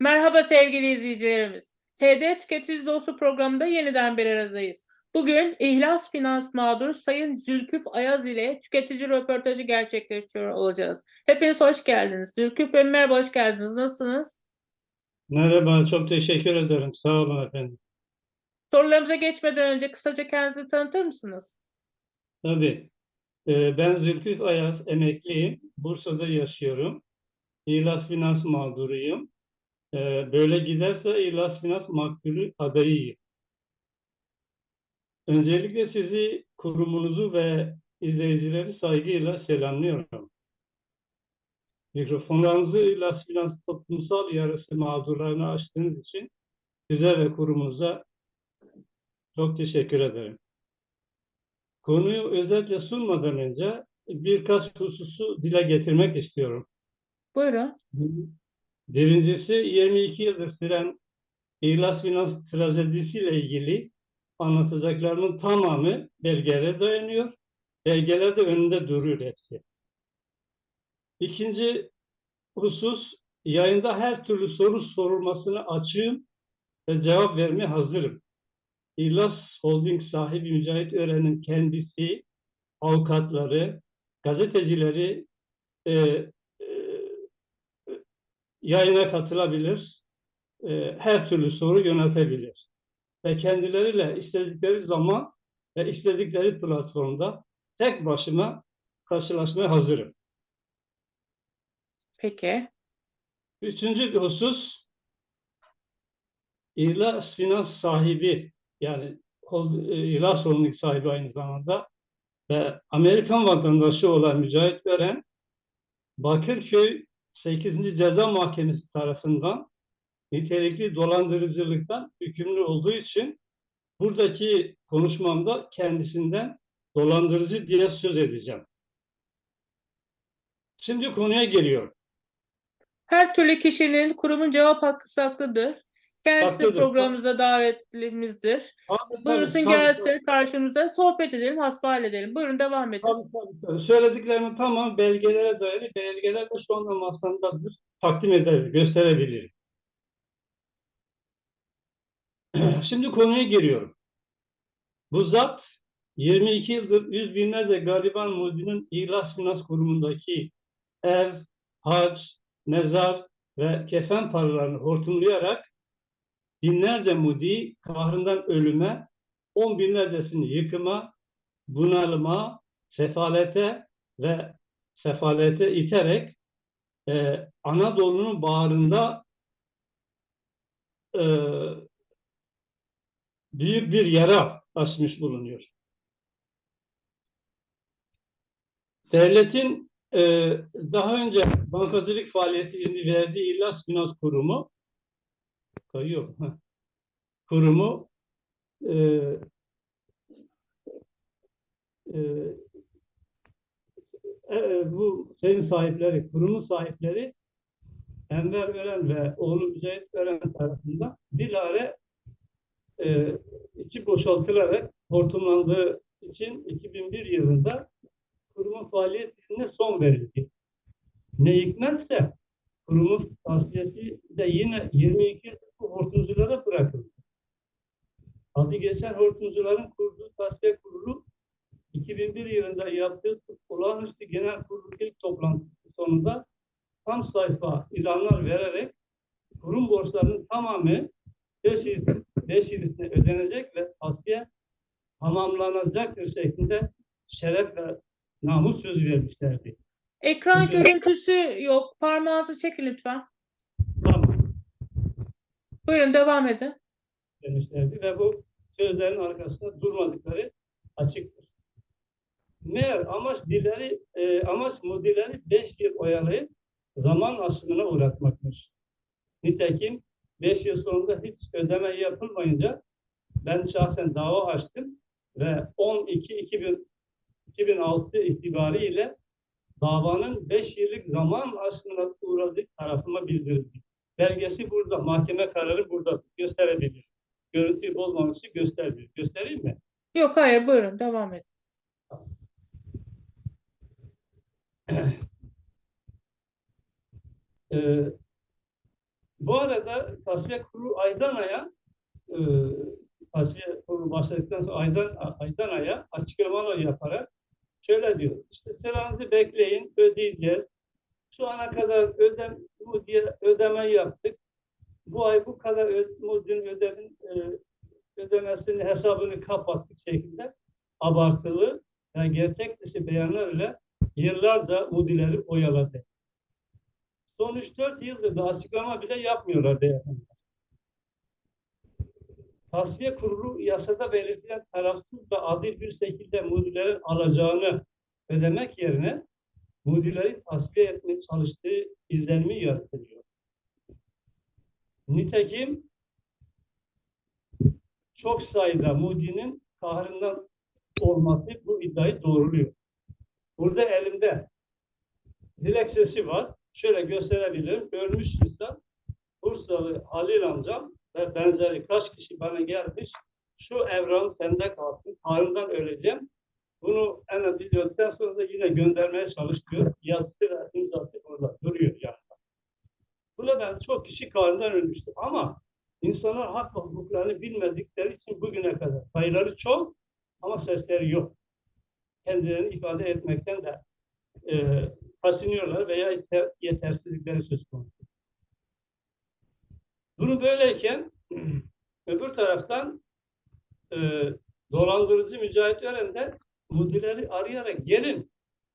Merhaba sevgili izleyicilerimiz. TD Tüketici Dostu programında yeniden bir aradayız. Bugün İhlas Finans mağduru Sayın Zülküf Ayaz ile tüketici röportajı gerçekleştiriyor olacağız. Hepiniz hoş geldiniz. Zülküf Bey merhaba, hoş geldiniz. Nasılsınız? Merhaba, çok teşekkür ederim. Sağ olun efendim. Sorularımıza geçmeden önce kısaca kendinizi tanıtır mısınız? Tabii. Ee, ben Zülfüf Ayaz, emekliyim. Bursa'da yaşıyorum. İhlas Finans mağduruyum. Ee, böyle giderse İhlas Finans maktulü adayıyım. Öncelikle sizi, kurumunuzu ve izleyicileri saygıyla selamlıyorum. Mikrofonlarınızı İhlas Finans toplumsal yarısı mağdurlarına açtığınız için size ve kurumunuza çok teşekkür ederim. Konuyu özetle sunmadan önce birkaç hususu dile getirmek istiyorum. Buyurun. Birincisi 22 yıldır süren İhlas Finans trajedisiyle ilgili anlatacaklarımın tamamı belgelere dayanıyor. Belgeler de önünde duruyor hepsi. İkinci husus yayında her türlü soru sorulmasını açığım ve cevap vermeye hazırım. İhlas Holding sahibi Mücahit Ören'in kendisi, avukatları, gazetecileri e, yayına katılabilir, e, her türlü soru yöneltebilir. Ve kendileriyle istedikleri zaman ve istedikleri platformda tek başıma karşılaşmaya hazırım. Peki. Üçüncü bir husus, İhlas Finans sahibi, yani e, İhlas Holding sahibi aynı zamanda ve Amerikan vatandaşı olan Mücahit Ören, Bakırköy 8. Ceza Mahkemesi tarafından nitelikli dolandırıcılıktan hükümlü olduğu için buradaki konuşmamda kendisinden dolandırıcı diye söz edeceğim. Şimdi konuya geliyorum. Her türlü kişinin kurumun cevap hakkı saklıdır. Haklıdır. programımıza davetlimizdir. Buyursun Tabii, tabii, gelsin karşımıza sohbet edelim, hasbihal edelim. Buyurun devam edin. Tabii, tabii, tabii. Söylediklerimin tamam belgelere dayalı. Belgeler de şu anda masamdadır. Takdim ederiz, gösterebilirim. Şimdi konuya giriyorum. Bu zat 22 yıldır yüz binlerce gariban muhdinin İhlas Finans Kurumu'ndaki ev, hac, mezar ve kefen paralarını hortumlayarak binlerce mudi kahrından ölüme, on binlercesini yıkıma, bunalıma, sefalete ve sefalete iterek e, Anadolu'nun bağrında e, büyük bir yara açmış bulunuyor. Devletin e, daha önce bankacılık faaliyetini verdiği İhlas Finans Kurumu kayıyor. Kurumu e, e, e, bu şeyin sahipleri, kurumun sahipleri Enver Ören ve oğlu Mücahit Ören tarafından bilare e, içi boşaltılarak hortumlandığı için 2001 yılında kurumun faaliyetine son verildi. Ne hikmetse kurumun tavsiyesi de yine 22 yıl bu hortumculara bırakıldı. Adı geçen hortumcuların kurduğu tavsiye kurulu 2001 yılında yaptığı olağanüstü genel kurulu ilk toplantısı sonunda tam sayfa ilanlar vererek kurum borçlarının tamamı 5 yıl, 5 yıl ödenecek ve tavsiye tamamlanacaktır şeklinde şeref ve namus sözü vermişlerdi. Ekran görüntüsü yok. Parmağınızı çekin lütfen. Buyurun devam edin. demişlerdi ve bu sözlerin arkasında durmadıkları açıktır. Meğer amaç dileri, e, amaç mudileri 5 yıl oyalayıp zaman aşımına uğratmakmış. Nitekim 5 yıl sonunda hiç ödeme yapılmayınca ben şahsen dava açtım ve 12 2000, 2006 itibariyle davanın 5 yıllık zaman aşımına uğradığı tarafıma bildirildi. Belgesi burada, mahkeme kararı burada gösterebilir. Görüntüyü bozmamak için gösterebilir. Göstereyim mi? Yok hayır buyurun devam edin. Ee, Bu arada Tasfiye Kurulu aydan aya e, Tasfiye Kurulu başladıktan sonra aydan, aydan aya açıklamalar yaparak şöyle diyor. İşte sıranızı bekleyin, ödeyeceğiz. Şu ana kadar ödem, ödeme yaptık. Bu ay bu kadar ö- mudin ödemin e, ödemesini hesabını kapattık şekilde abartılı yani gerçek dışı beyanlarla yıllarca mudileri oyaladı. Son 3-4 yıldır da açıklama bile yapmıyorlar beyefendi. Tasfiye kurulu yasada belirtilen tarafsız ve adil bir şekilde mudilerin alacağını ödemek yerine mudileri tasfiye etmeye çalıştığı izlenimi yaratılıyor. Nitekim çok sayıda mudinin kahrından olması bu iddiayı doğruluyor. Burada elimde dilekçesi var. Şöyle gösterebilirim. Ölmüş insan Bursalı Halil amcam ve benzeri kaç kişi bana gelmiş. Şu evran sende kalsın. Karnından öleceğim. Bunu en az bildikten sonra da yine göndermeye çalışıyor. Yazısı ve imzası orada duruyor yanında. Bu nedenle çok kişi karnından ölmüştü. Ama insanlar hak ve hukuklarını bilmedikleri için bugüne kadar sayıları çok ama sesleri yok. Kendilerini ifade etmekten de e, kaçınıyorlar veya yeter- yetersizlikleri söz konusu. Bunu böyleyken öbür taraftan e, dolandırıcı Mücahit Mudileri arayarak gelin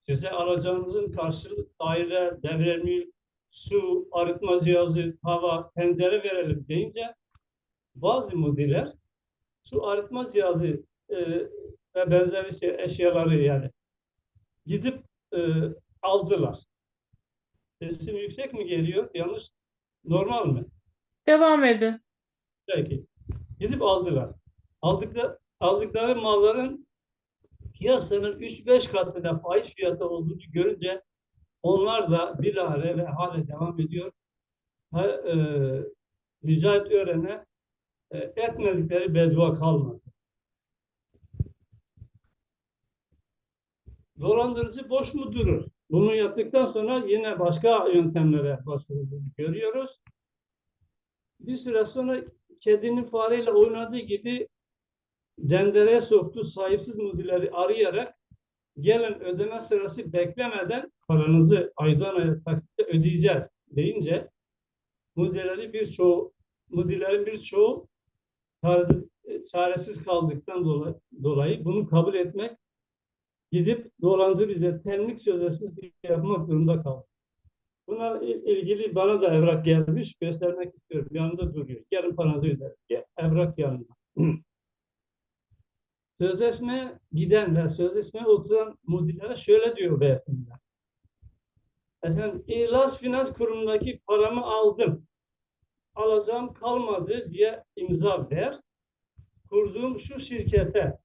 size alacağınızın karşılığı daire, devre mülk, su, arıtma cihazı, hava, pencere verelim deyince bazı mudiler su arıtma cihazı e, ve benzeri şey, eşyaları yani gidip e, aldılar. Sesim yüksek mi geliyor? Yanlış. Normal mi? Devam edin. Peki. Gidip aldılar. Aldıkları, aldıkları malların piyasanın 3-5 katında faiz fiyatı olduğunu görünce onlar da bilahare ve hale devam ediyor. Ha, e, Mücahit Öğren'e e, etmedikleri beddua kalmadı. Dolandırıcı boş mu durur? Bunu yaptıktan sonra yine başka yöntemlere başvurduğunu görüyoruz. Bir süre sonra kedinin fareyle oynadığı gibi cendereye soktu sahipsiz mudileri arayarak gelin ödeme sırası beklemeden paranızı aydan aya taksitle ödeyeceğiz deyince mudileri birçoğu mudilerin birçoğu çare- çaresiz kaldıktan dolayı, dolayı bunu kabul etmek gidip dolandırıcı temlik sözleşmesi yapmak zorunda kaldı. Buna il- ilgili bana da evrak gelmiş. Göstermek istiyorum. Yanında duruyor. Yarın paranızı. Gel, Evrak yanında. Sözleşme giden ve sözleşmeye oturan mudirlere şöyle diyor beyefendi. Efendim, İhlas Finans Kurumu'ndaki paramı aldım. Alacağım kalmadı diye imza ver. Kurduğum şu şirkete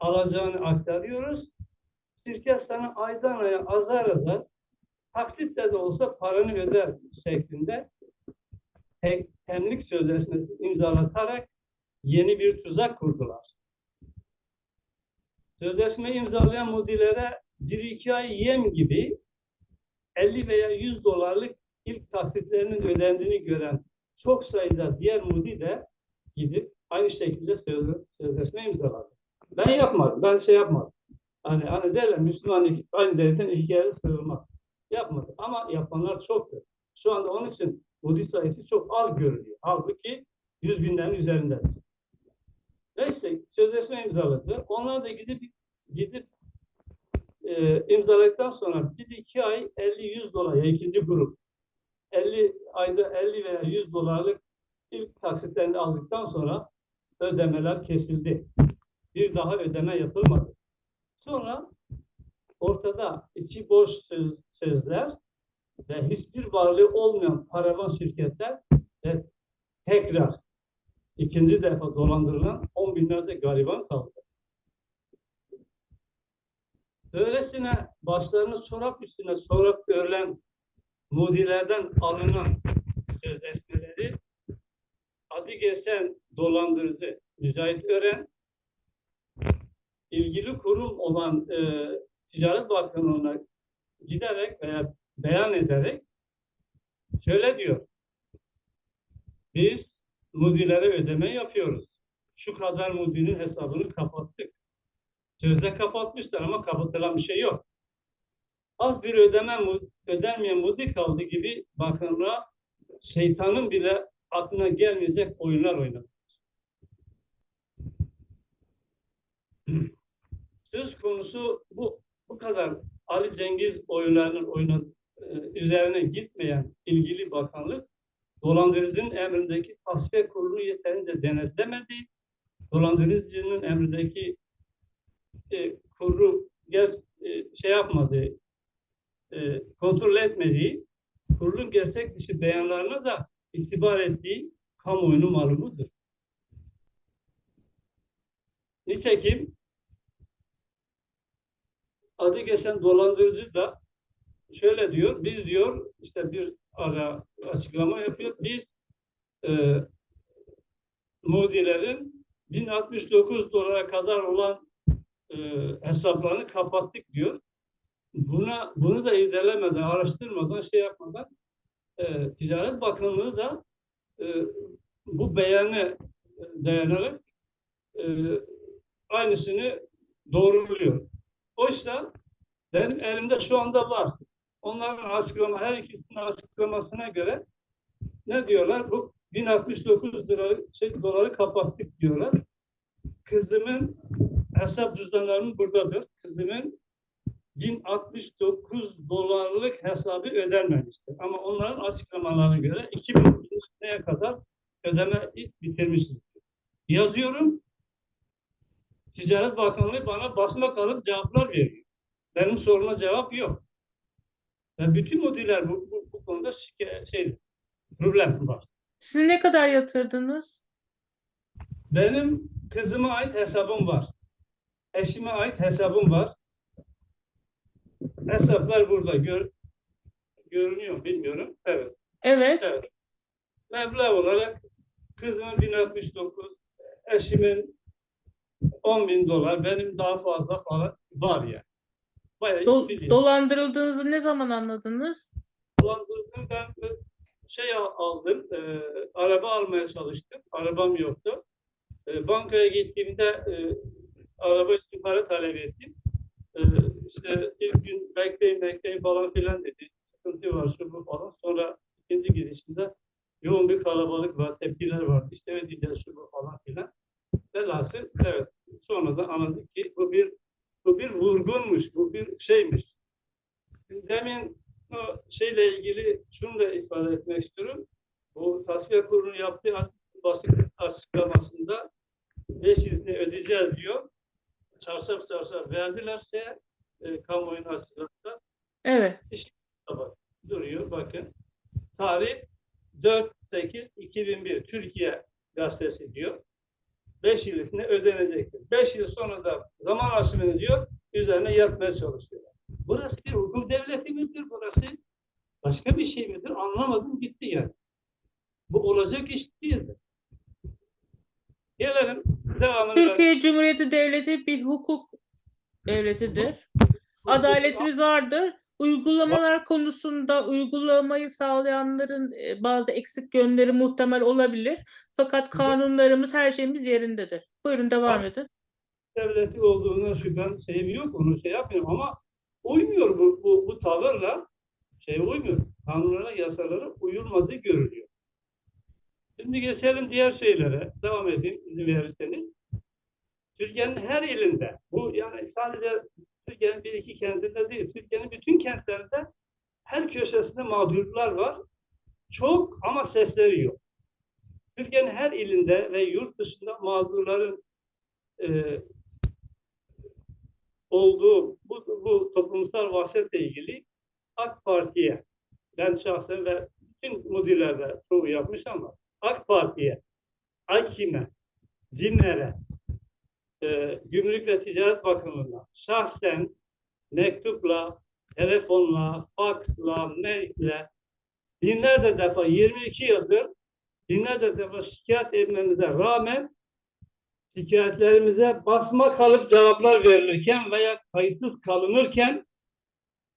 alacağını aktarıyoruz. Şirket sana aydan aya azar azar taksitle de olsa paranı öder şeklinde te- temlik sözleşmesi imzalatarak yeni bir tuzak kurdular. Sözleşme imzalayan mudirlere bir iki ay yem gibi 50 veya 100 dolarlık ilk taksitlerinin ödendiğini gören çok sayıda diğer mudi de gidip aynı şekilde söz- sözleşme imzaladı. Ben yapmadım. Ben şey yapmadım. Hani, hani derler Müslüman aynı devletten iki kere sığınmaz yapmadı. Ama yapanlar çoktu. Şu anda onun için Mudi sayısı çok az görülüyor. Halbuki yüz binlerin üzerinde. Neyse sözleşme imzaladı. Onlar da gidip gidip e, imzaladıktan sonra bir iki ay 50-100 dolar ya ikinci grup 50 ayda 50 veya 100 dolarlık ilk taksitlerini aldıktan sonra ödemeler kesildi. Bir daha ödeme yapılmadı. Sonra ortada içi boş söz, sözler ve hiçbir varlığı olmayan paravan şirketler ve tekrar ikinci defa dolandırılan on binlerce gariban kaldı. Öylesine başlarını çorap üstüne çorap örülen mudilerden alınan sözleşmeleri adı geçen dolandırıcı Mücahit Ören ilgili kurum olan e, Ticaret Bakanlığı'na giderek veya beyan ederek şöyle diyor. biz mudilere ödeme yapıyoruz. Şu kadar mudinin hesabını kapattık. Sözde kapatmışlar ama kapatılan bir şey yok. Az bir ödeme ödenmeyen mudi kaldı gibi bakanlığa şeytanın bile aklına gelmeyecek oyunlar oynadı. Söz konusu bu bu kadar Ali Cengiz oyunlarının oynadığı e, üzerine gitmeyen ilgili bakanlık dolandırıcının emrindeki tasfiye kurulu yeterince denetlemedi. Dolandırıcının emrindeki e, kurulu gel, e, şey yapmadı, e, kontrol etmediği, kurulun gerçek dışı beyanlarına da itibar ettiği kamuoyunun malumudur. Nitekim adı geçen dolandırıcı da şöyle diyor, biz diyor işte bir ara açıklama yapıyor. Biz e, Mudilerin 1069 dolara kadar olan e, hesaplarını kapattık diyor. Buna bunu da irdelemeden, araştırmadan, şey yapmadan e, Ticaret Bakanlığı da e, bu beyanı e, dayanarak e, aynısını doğruluyor. Oysa benim elimde şu anda var. Onların açıklama, her ikisinin açıklamasına göre ne diyorlar? Bu 1069 lira, şey, doları kapattık diyorlar. Kızımın hesap cüzdanlarım buradadır. Kızımın 1069 dolarlık hesabı ödenmemiştir. Ama onların açıklamalarına göre 2000 seneye kadar ödeme bitirmişiz. Yazıyorum. Ticaret Bakanlığı bana basma kalıp cevaplar veriyor. Benim soruma cevap yok. Ve bütün müdürler bu, bu, bu konuda şey, problem var. Siz ne kadar yatırdınız? Benim kızıma ait hesabım var. Eşime ait hesabım var. Hesaplar burada. Gör, görünüyor bilmiyorum. Evet. Evet. Evet. Meblağ olarak kızımın 1069, eşimin 10 bin dolar, benim daha fazla falan var yani. Bayağı Do- biliyorum. dolandırıldığınızı ne zaman anladınız? dolandırdım. Ben şey al- aldım, e, araba almaya çalıştım. Arabam yoktu. E, bankaya gittiğimde e, araba için para talep ettim. E, işte ilk gün bekleyin bekleyin falan filan dedi. Sıkıntı var şu bu falan. Sonra ikinci gidişinde yoğun bir kalabalık var, tepkiler var. İşte ödeyeceğiz şu bu falan filan. Velhasıl evet sonradan anladık ki bu bir bu bir vurgunmuş, bu bir şeymiş. Demin o şeyle ilgili şunu da ifade etmek istiyorum. Bu tasfiye kurulunun yaptığı açık- basit açıklamasında 500'ini ödeyeceğiz diyor. Çarşaf çarşaf verdilerse e, kamuoyuna açıkladılar. Evet. Bak, duruyor bakın. Tarih 4-8-2001 Türkiye gazetesi diyor. 5 yıl içinde ödenecektir. 5 yıl sonra da zaman aşımını diyor üzerine yatmaya çalışıyorlar. Burası bir hukuk devleti midir? Burası başka bir şey midir? Anlamadım gitti yani. Bu olacak iş değildir. Gelelim devamını. Türkiye Cumhuriyeti Devleti bir hukuk devletidir. Adaletimiz vardır. Uygulamalar konusunda uygulamayı sağlayanların e, bazı eksik yönleri muhtemel olabilir. Fakat kanunlarımız, her şeyimiz yerindedir. Buyurun devam edin. devleti olduğuna şüphem şeyim yok. Onu şey yapmıyorum ama uymuyor bu, bu, bu tavırla şey uymuyor. Kanunlara, yasalara uyulmadığı görülüyor. Şimdi geçelim diğer şeylere. Devam edeyim izin verirseniz. Türkiye'nin her ilinde, bu yani sadece Türkiye'nin bir iki kentinde değil, Türkiye'nin bütün kentlerinde her köşesinde mağdurlar var. Çok ama sesleri yok. Türkiye'nin her ilinde ve yurt dışında mağdurların e, olduğu bu, bu toplumsal vahşetle ilgili AK Parti'ye ben şahsen ve bütün müdürler de çoğu yapmış ama AK Parti'ye, AKİM'e, DİMER'e, e, Gümrük ve Ticaret Bakanlığı'na şahsen mektupla, telefonla, faksla, maille binlerce defa 22 yıldır binlerce defa şikayet etmemize rağmen şikayetlerimize basma kalıp cevaplar verilirken veya kayıtsız kalınırken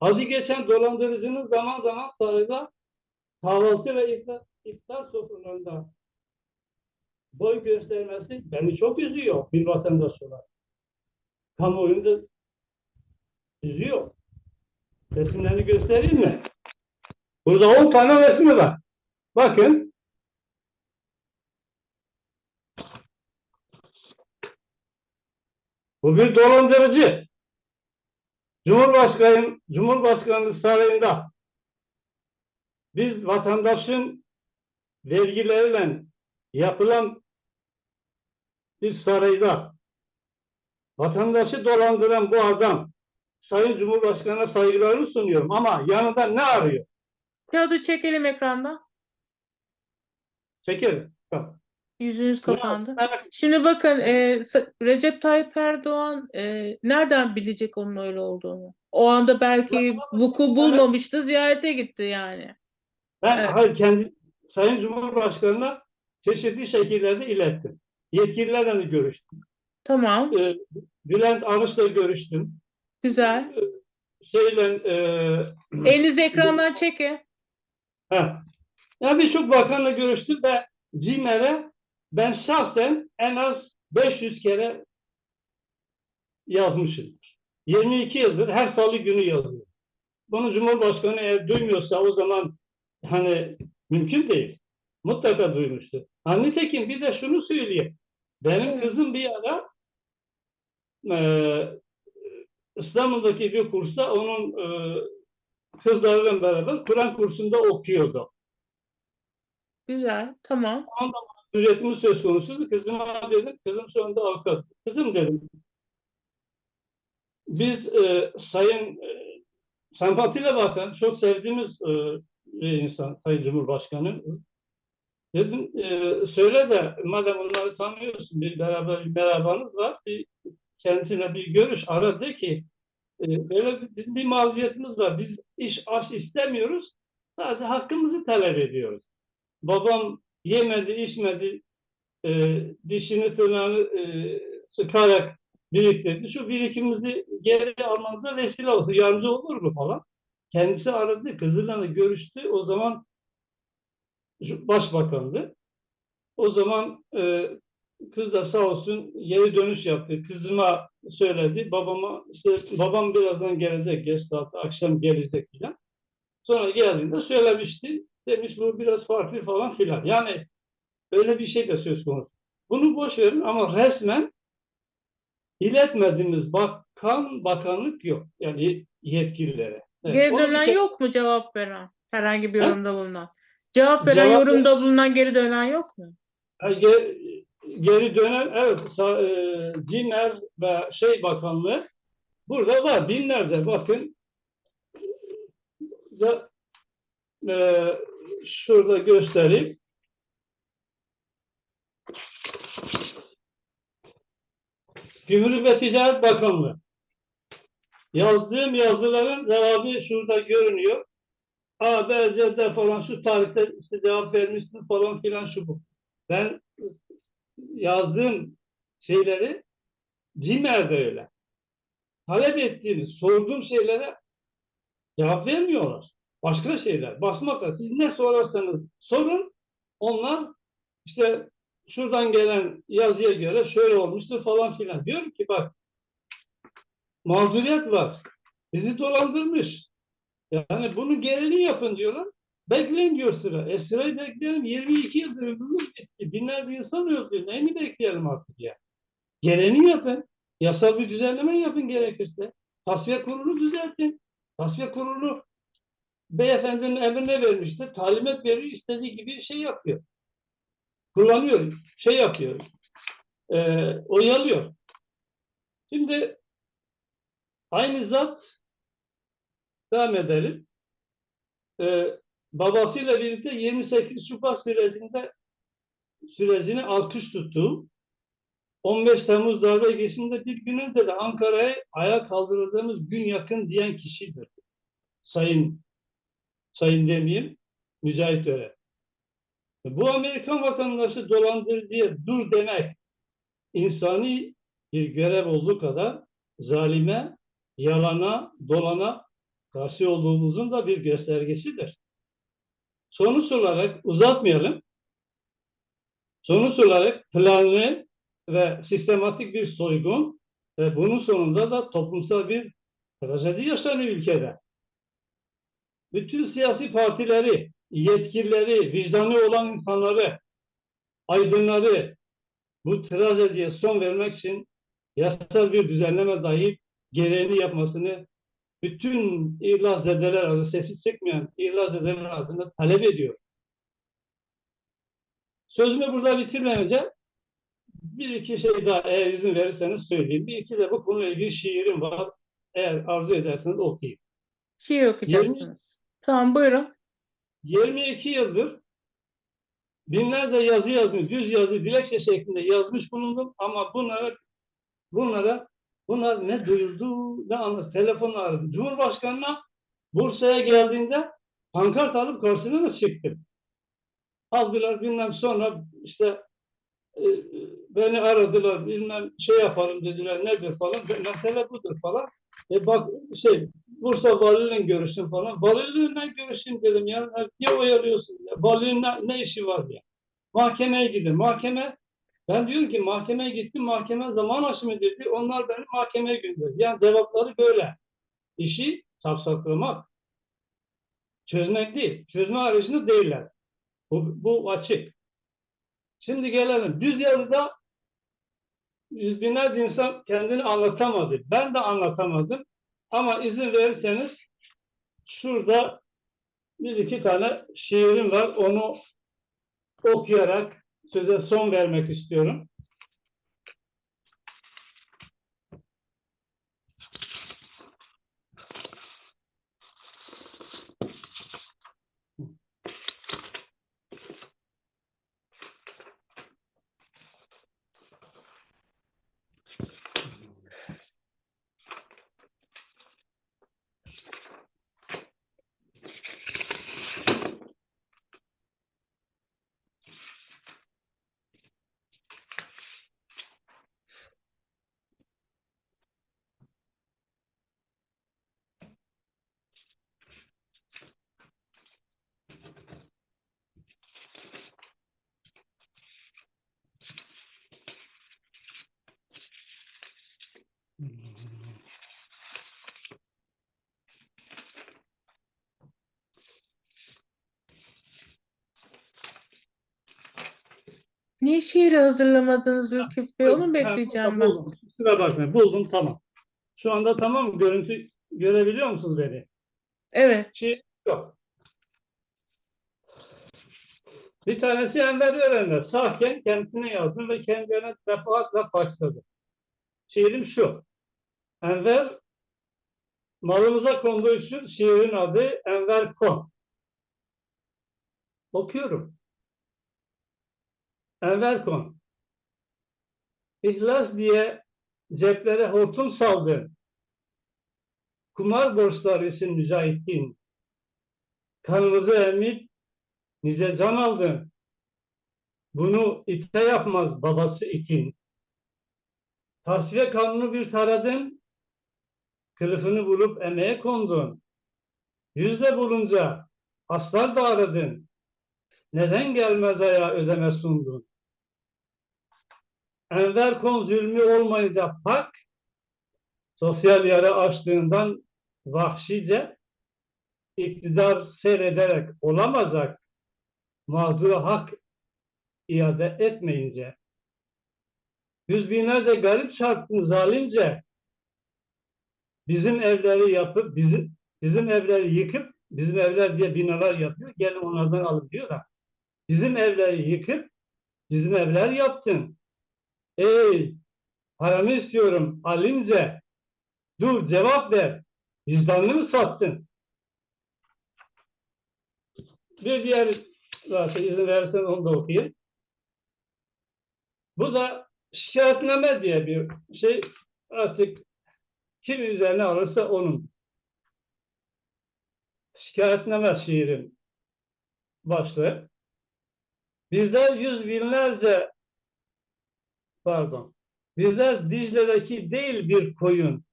adı geçen dolandırıcının zaman zaman sarayda kahvaltı ve iftar, iftar sofralarında boy göstermesi beni çok üzüyor bir vatandaş olarak. Kamuoyunda üzüyor. Resimlerini göstereyim mi? Burada 10 tane resmi var. Bakın. Bu bir dolandırıcı. Cumhurbaşkanı, Cumhurbaşkanlığı sarayında biz vatandaşın vergileriyle yapılan bir sarayda vatandaşı dolandıran bu adam Sayın Cumhurbaşkanı'na saygılarımı sunuyorum ama yanında ne arıyor? Kağıdı çekelim ekranda. Çekelim. Bak. Yüzünüz kapandı. Merak- Şimdi bakın e, Recep Tayyip Erdoğan e, nereden bilecek onun öyle olduğunu? O anda belki vuku bulmamıştı, ziyarete gitti yani. Ben Evet. hayır, kendi Sayın Cumhurbaşkanı'na çeşitli şekillerde ilettim. Yetkililerle de görüştüm. Tamam, Ee, Bülent Arınç'la görüştüm. güzel. Şeyle e, Elinizi ekrandan çekin. heh. ya birçok bakanla görüştüm ve CİMER'e ben şahsen en az 500 kere yazmışım. 22 yıldır her salı günü yazıyorum. Bunu Cumhurbaşkanı eğer duymuyorsa o zaman hani mümkün değil. Mutlaka duymuştur. Ha, nitekim bir de şunu söyleyeyim. Benim kızım bir ara eee İstanbul'daki bir kursta onun eee kızlarıyla beraber Kur'an kursunda okuyordu. Güzel, tamam. Üretimi söz konusuydu. Kızıma dedim, kızım sonunda avukat. Kızım dedim, biz e, sayın e, sempatiyle bakan, çok sevdiğimiz e, bir insan, Sayın Cumhurbaşkanı. Dedim, e, söyle de madem onları tanıyorsun, bir beraber bir merhabanız var, bir kendisine bir görüş ara de ki e, böyle bir, bir maziyetimiz var. Biz iş aş istemiyoruz. Sadece hakkımızı talep ediyoruz. Babam yemedi, içmedi, e, dişini tırnağını e, sıkarak biriktirdi. Şu birikimimizi geri almanıza vesile olsun, yardımcı olur mu falan. Kendisi aradı, kızıyla görüştü. O zaman başbakandı. O zaman e, kız da sağ olsun geri dönüş yaptı. Kızıma söyledi. Babama işte babam birazdan gelecek geç saatte akşam gelecek filan. Sonra geldiğinde söylemişti. Demiş bu biraz farklı falan filan. Yani öyle bir şey de söz konusu. Bunu boş verin ama resmen iletmediğimiz bakan bakanlık yok. Yani yetkililere. Evet, Geri dönen yok mu cevap veren? Herhangi bir yorumda bulunan. Cevap veren, Cevap- yorumda bulunan, geri dönen yok mu? Ha, ge- geri dönen evet e, Dinler ve şey bakanlığı burada var binlerce bakın da, e, şurada göstereyim. Gümrük ve Ticaret Bakanlığı. Yazdığım yazıların cevabı şurada görünüyor. A, B, C, D falan şu tarihte işte cevap vermişsin falan filan şu bu. Ben yazdığım şeyleri CİMER'de öyle. Talep ettiğimiz, sorduğum şeylere cevap vermiyorlar. Başka şeyler. Basmakla siz ne sorarsanız sorun. Onlar işte şuradan gelen yazıya göre şöyle olmuştur falan filan. Diyorum ki bak mağduriyet var. Bizi dolandırmış. Yani bunun gereğini yapın diyorlar. Bekleyin diyor sıra. E sırayı bekleyelim. 22 yıldır ömrümüz bitti. Binlerce insan öldü. Neyini bekleyelim artık ya? Gereğini yapın. Yasal bir düzenleme yapın gerekirse. Tasfiye kurulu düzeltin. Tasfiye kurulu beyefendinin emrine vermişti. Talimat veriyor. istediği gibi şey yapıyor. Kullanıyor. Şey yapıyor. E, oyalıyor. Şimdi aynı zat devam edelim. Ee, babasıyla birlikte 28 Şubat sürecinde sürecini alkış tuttu. 15 Temmuz darbe girişiminde bir gün önce de Ankara'ya ayağa kaldırıldığımız gün yakın diyen kişidir. Sayın Sayın demeyeyim, Mücahit Ören. Bu Amerikan vatandaşı dolandırıcıya dur demek insani bir görev olduğu kadar zalime, yalana, dolana karşı olduğumuzun da bir göstergesidir. Sonuç olarak uzatmayalım. Sonuç olarak planlı ve sistematik bir soygun ve bunun sonunda da toplumsal bir trajedi yaşanıyor ülkede. Bütün siyasi partileri, yetkilileri, vicdanı olan insanları, aydınları bu trajediye son vermek için yasal bir düzenleme dahi gereğini yapmasını bütün İhlaszedeler arasında sesi çıkmayan İhlaszedeler arasında talep ediyor. Sözümü burada bitirmeyince bir iki şey daha eğer izin verirseniz söyleyeyim. Bir iki de bu konuyla ilgili şiirim var. Eğer arzu ederseniz okuyayım. Şiir okuyacaksınız. Tamam buyurun. 22 yıldır binlerce yazı yazmış, yüz yazı dilekçe şeklinde yazmış bulundum ama bunlara bunlara bunlar ne duyuldu ne anladı. Telefonla aradım. Cumhurbaşkanına Bursa'ya geldiğinde pankart alıp karşısına da çıktım. Aldılar bilmem sonra işte e, beni aradılar bilmem şey yapalım dediler nedir falan mesele budur falan. E bak şey Bursa Valiliğiyle görüştüm falan. Valiliğiyle görüşeyim dedim ya. Niye oyalıyorsun? Ya? Valiliğin ne, işi var ya? Mahkemeye gidin. Mahkeme ben diyorum ki mahkemeye gittim. Mahkeme zaman aşımı dedi. Onlar beni mahkemeye gönderdi. Yani cevapları böyle. İşi safsaklamak. Çözmek değil. Çözme arayışında değiller. Bu, bu açık. Şimdi gelelim. Düz yazıda yüz binlerce insan kendini anlatamadı. Ben de anlatamadım. Ama izin verirseniz şurada bir iki tane şiirim var. Onu okuyarak söze son vermek istiyorum. Niye şiiri hazırlamadınız Zülküf Bey? Onu bekleyeceğim ben? Buldum. Kusura bakmayın. Buldum tamam. Şu anda tamam mı? Görüntü görebiliyor musunuz beni? Evet. Şey yok. Bir tanesi Enver Ören'de. Sahken kendisine yazdım ve kendilerine defaatle başladı. Şiirim şu. Enver malımıza konduğu için şiirin adı Enver Kon. Okuyorum. Enver Kon. İhlas diye ceplere hortum saldın. Kumar borçları için mücahittin. Kanımızı emip nice can aldın. Bunu ite yapmaz babası itin. Tasfiye kanunu bir taradın. Kılıfını bulup emeğe kondun. Yüzde bulunca aslar da aradın. Neden gelmez aya ödeme sundun? Enver kon zulmü olmayınca pak, sosyal yara açtığından vahşice iktidar seyrederek olamayacak mağdura hak iade etmeyince. Yüz binlerce garip çarptın zalimce. Bizim evleri yapıp bizim bizim evleri yıkıp bizim evler diye binalar yapıyor gelin onlardan alın diyor da bizim evleri yıkıp bizim evler yaptın ey paramı istiyorum alimce dur cevap ver vicdanını mı sattın bir diğer varsa izin verirsen onu da okuyayım. Bu da şikayetname diye bir şey artık kim üzerine alırsa onun. Şikayetname şiirin başlığı. Bizler yüz binlerce pardon bizler Dicle'deki değil bir koyun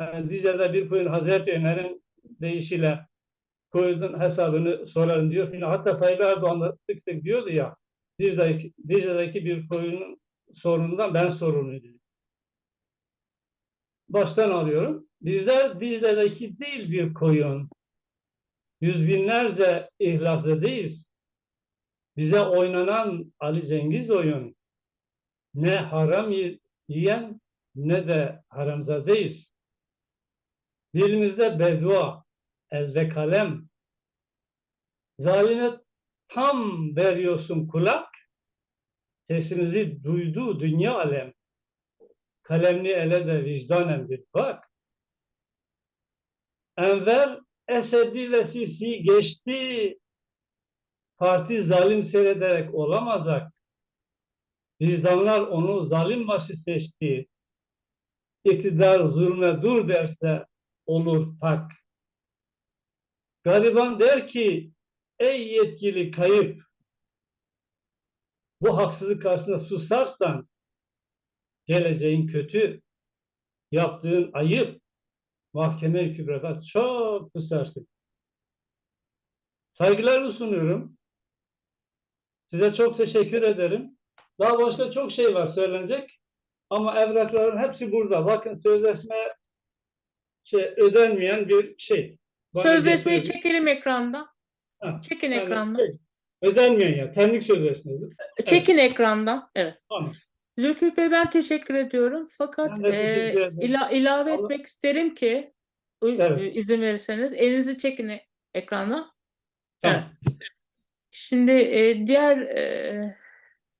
yani Dicle'de bir koyun Hazreti Ömer'in deyişiyle koyunun hesabını sorarım diyor. Şimdi hatta Tayyip Erdoğan da sık sık diyordu ya Dicle'deki, Dicle'deki bir koyunun sorunundan ben sorumluydum. Baştan alıyorum. Bizler Dicle'deki değil bir koyun. Yüz binlerce ihlaslıdayız. Bize oynanan Ali Cengiz oyun. Ne haram yi- yiyen ne de haramzadeyiz. Dilimizde beddua, elde kalem. Zalime tam veriyorsun kulak. Sesimizi duydu dünya alem. Kalemli ele de vicdanen bir bak. Enver Esedi ile Sisi geçti. Parti zalim seyrederek olamazak. Vicdanlar onu zalim başı seçti. İktidar zulme dur derse olur tak. Gariban der ki ey yetkili kayıp bu haksızlık karşısında susarsan geleceğin kötü yaptığın ayıp mahkeme kübrada çok kusarsın. Saygılarımı sunuyorum. Size çok teşekkür ederim. Daha başka çok şey var söylenecek. Ama evrakların hepsi burada. Bakın sözleşme şey, ödenmeyen bir şey. Bana Sözleşmeyi getirdi. çekelim ekrandan. Ha, Çekin yani ekrandan. şey, ödenmeyen ya. Temlik sözleşmesi. Çekin ekrandan. Evet. Tamam. Zülküf Bey ben teşekkür ediyorum. Fakat e, ila- ilave Allah- etmek isterim ki Evet. e, izin verirseniz elinizi çekin e- ekrandan. Tamam. Şimdi e, diğer e,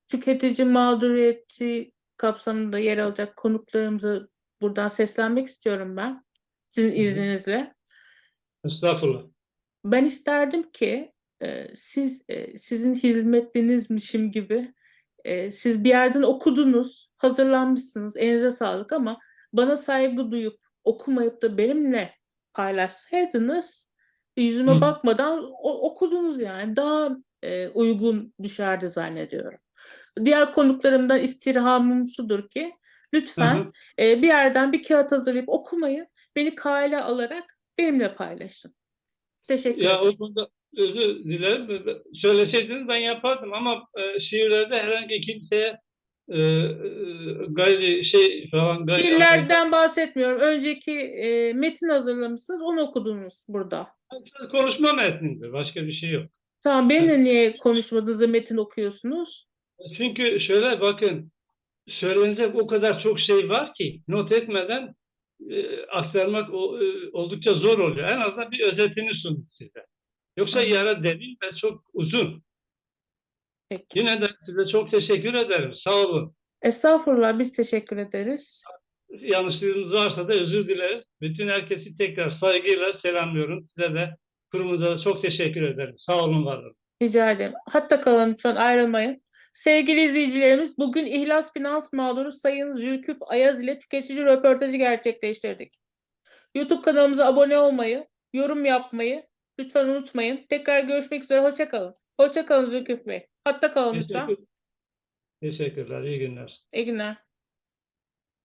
tüketici mağduriyeti kapsamında yer alacak konuklarımızı buradan seslenmek istiyorum ben. Sizin izninizle. Estağfurullah. Ben isterdim ki e, siz e, sizin hizmetlinizmişim gibi e, siz bir yerden okudunuz, hazırlanmışsınız, elinize sağlık ama bana saygı duyup okumayıp da benimle paylaşsaydınız yüzüme Hı. bakmadan o- okudunuz yani daha e, uygun düşerdi zannediyorum. Diğer konuklarımdan istirhamım şudur ki lütfen Hı hı. e, bir yerden bir kağıt hazırlayıp okumayı beni kale alarak benimle paylaşın. Teşekkür Ya ederim. konuda özür dilerim. Söyleseydiniz ben yapardım ama e, şiirlerde herhangi kimseye e, e, gayri şey falan gayri Şiirlerden bahsetmiyorum. Önceki e, metin hazırlamışsınız, onu okudunuz burada. konuşma metninde başka bir şey yok. Tamam, benimle niye konuşmadığınızda metin okuyorsunuz? Çünkü şöyle bakın söylenecek o kadar çok şey var ki not etmeden e, aktarmak o- e, oldukça zor oluyor. En azından bir özetini sundum size. Yoksa yara derin ve çok uzun. Peki. Yine de size çok teşekkür ederim. Sağ olun. Estağfurullah, biz teşekkür ederiz. yanlışlığımız varsa da özür dileriz. Bütün herkesi tekrar saygıyla selamlıyorum. Size de kurumuza da çok teşekkür ederim. Sağ olun, var olun. Rica ederim. Hatta kalın lütfen ayrılmayın. Sevgili izleyicilerimiz, bugün İhlas Finans mağduru Sayın Zülküf Ayaz ile tüketici röportajı gerçekleştirdik. YouTube kanalımıza abone olmayı, yorum yapmayı lütfen unutmayın. Tekrar görüşmek üzere. Hoşça kalın. Hoşça kalın Zülküf Bey. Hatta kalın lütfen. Teşekkür, teşekkürler. İyi günler. İyi günler.